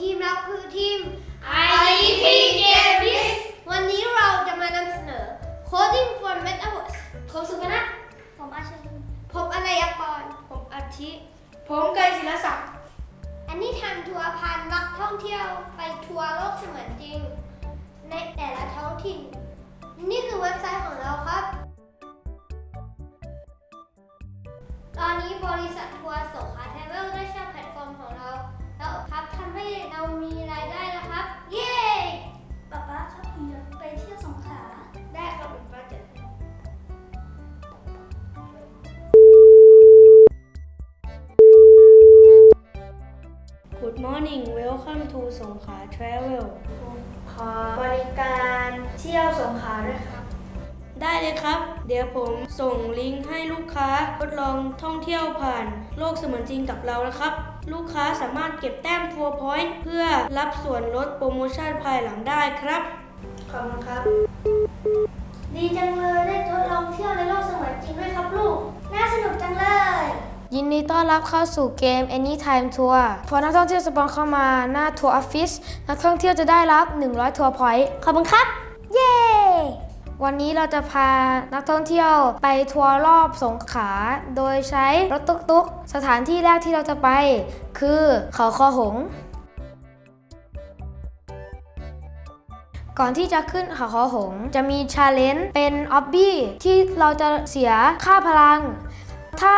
ทีมเราคือทีม IEP Games วันนี้เราจะมานำเสนอ Coding for Metaverse ผมสุพนัทผมอาชลินผมอนายกร ผมอาทิ ผมไกรศิลศักดิ์อันนี้ทางทัวร์พานักท่องเที่ยวไปทัวร์โลกเสมือนจริง ในแต่ละท้องถิ่น นี่คือเว็บไซต์ของเราครับ ตอนนี้บริษัท มีรายได้แล้วครับ เย้ป๊าป๊าครับผมอยากไปเที่ยวสงขลาได้ครับผมป้าเจ็ด Good morning welcome to สงขลา Travel ขอบริการเที่ยวสงขลาด้วยครับ ได้เลยครับ เดี๋ยวผมส่งลิงก์ให้ลูกค้าทดลองท่องเที่ยวผ่านโลกเสมือนจริงกับเรานะครับ ลูกค้าสามารถเก็บแต้มทัวร์พอยต์เพื่อรับส่วนลดโปรโมชั่นภายหลังได้ครับ ขอบคุณครับ ดีจังเลยได้ทดลองเที่ยวในโลกเสมือนจริงด้วยครับลูก น่าสนุกจังเลย ยินดีต้อนรับเข้าสู่เกม Anytime Tour พอนักท่องเที่ยวสปอนเข้ามาหน้าทัวร์ออฟฟิศนักท่องเที่ยวจะได้รับ 100 ทัวร์พอยต์ขอบคุณครับเย้ วันนี้เราจะพานักท่องเที่ยวไปทัวร์รอบสงขลาโดยใช้รถตุ๊กๆ สถานที่แรกที่เราจะไป คือเขาคอหง ก่อนที่จะขึ้นเขาคอหง จะมีชาเลนจ์เป็นออบบี้ที่เราจะเสียค่าพลังถ้า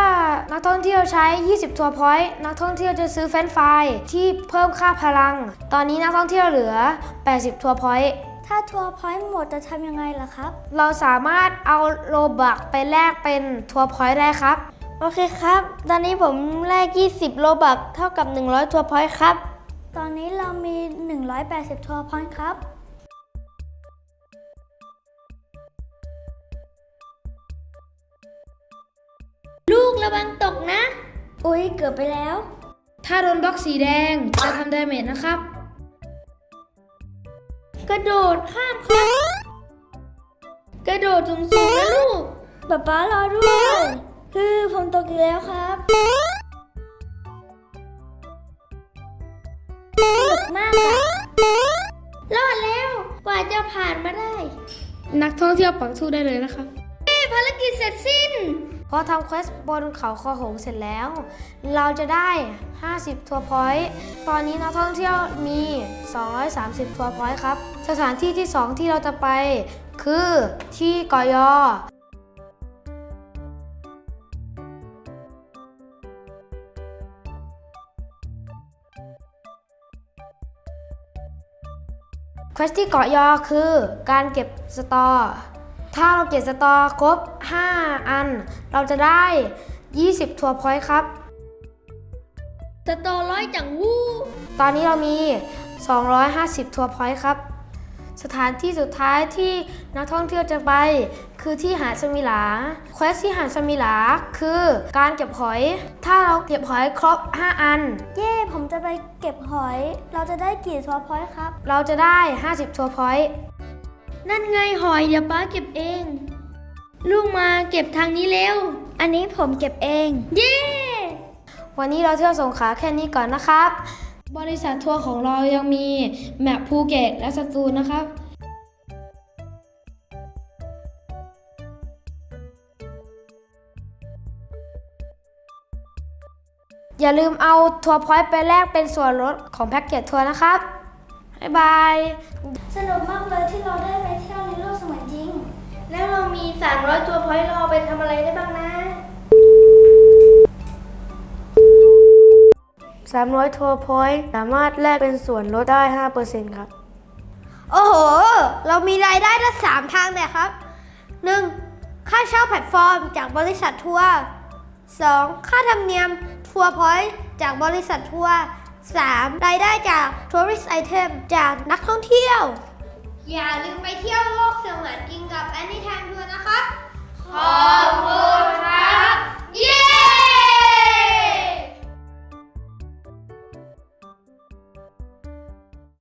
นักท่องเที่ยวใช้ 20 ทัวร์พอยต์ นักท่องเที่ยวจะซื้อเฟรนช์ฟรายที่เพิ่มค่าพลัง ตอนนี้นักท่องเที่ยวเหลือ 80 ทัวร์พอยต์ ถ้าทัวร์พอยต์หมดจะทำยังไงล่ะครับ เราสามารถเอาโลบักไปแลกเป็นทัวร์พอยต์ได้ครับ โอเคครับ ตอนนี้ผมแลก 20 โลบักเท่ากับ 100 ทัวร์พอยต์ครับ ตอนนี้เรามี 180 ทัวร์พอยต์ครับลูกระวังตกนะ อุ๊ย เกือบไปแล้ว ถ้าโดนบล็อกสีแดงจะทำดาเมจนะครับ กระโดดข้ามครับกระโดดสูงๆนะลูกป๊าป๊ารอด้วยคือผมตกอีกแล้วครับสนุกมากอะรอดแล้วกว่าจะผ่านมาได้ นักท่องเที่ยวปักสู้ได้เลยนะครับภารกิจเสร็จสิ้น พอทำเควสบนเขาคอหงเสร็จแล้ว เราจะได้ 50 ทัวร์พอยต์ตอนนี้นักท่องเที่ยวมี 230 ทัวร์พอยต์ครับ สถานที่ที่ 2 ที่เราจะไป คือที่กอยอเควสที่เกาะยอคือการเก็บสตอ ถ้าเราเก็บสตอครบ 5 อัน เราจะได้ 20 ทัวร์พอยต์ครับ สตอร้อยจังวูตอนนี้เรามี 250 ทัวร์พอยต์ครับ สถานที่สุดท้ายที่นักท่องเที่ยวจะไป คือที่หาดสมิลาเควสที่หาดสมิลาคือการเก็บหอย ถ้าเราเก็บหอยครบ 5 อัน เย้ผมจะไปเก็บหอย เราจะได้กี่ทัวร์พอยต์ครับ เราจะได้ 50 ทัวร์พอยต์ นั่นไงหอยเดี๋ยวป้าเก็บเอง ลูกมาเก็บทางนี้เร็ว อันนี้ผมเก็บเอง เย้ วันนี้เราเที่ยวสงขลาแค่นี้ก่อนนะครับ บริษัททัวร์ของเรายังมีแมปภูเก็ตและสตูลนะครับอย่าลืมเอาทัวร์พอยต์ไปแลกเป็นส่วนลดของแพ็กเกจทัวร์นะครับ บ๊ายบาย สนุกมากเลยที่เราได้ไปเที่ยวในโลกเสมือนจริง แล้วเรามี 300 ตัวพอยต์เราเอาไปทำอะไรได้บ้างนะ 300 ทัวร์พอยต์สามารถแลกเป็นส่วนลดได้ 5%ครับ โอ้โห เรามีรายได้ทั้งสามทางเลยครับ 1. ค่าเช่าแพลตฟอร์มจากบริษัททัวร์ 2. ค่าธรรมเนียมทัวร์พอยต์จากบริษัททัวร์ 3. รายได้จาก Tourist Item จากนักท่องเที่ยว อย่าลืมไปเที่ยวโลกเสมือนจริงกับ Anytime Tour นะครับขอบคุณครั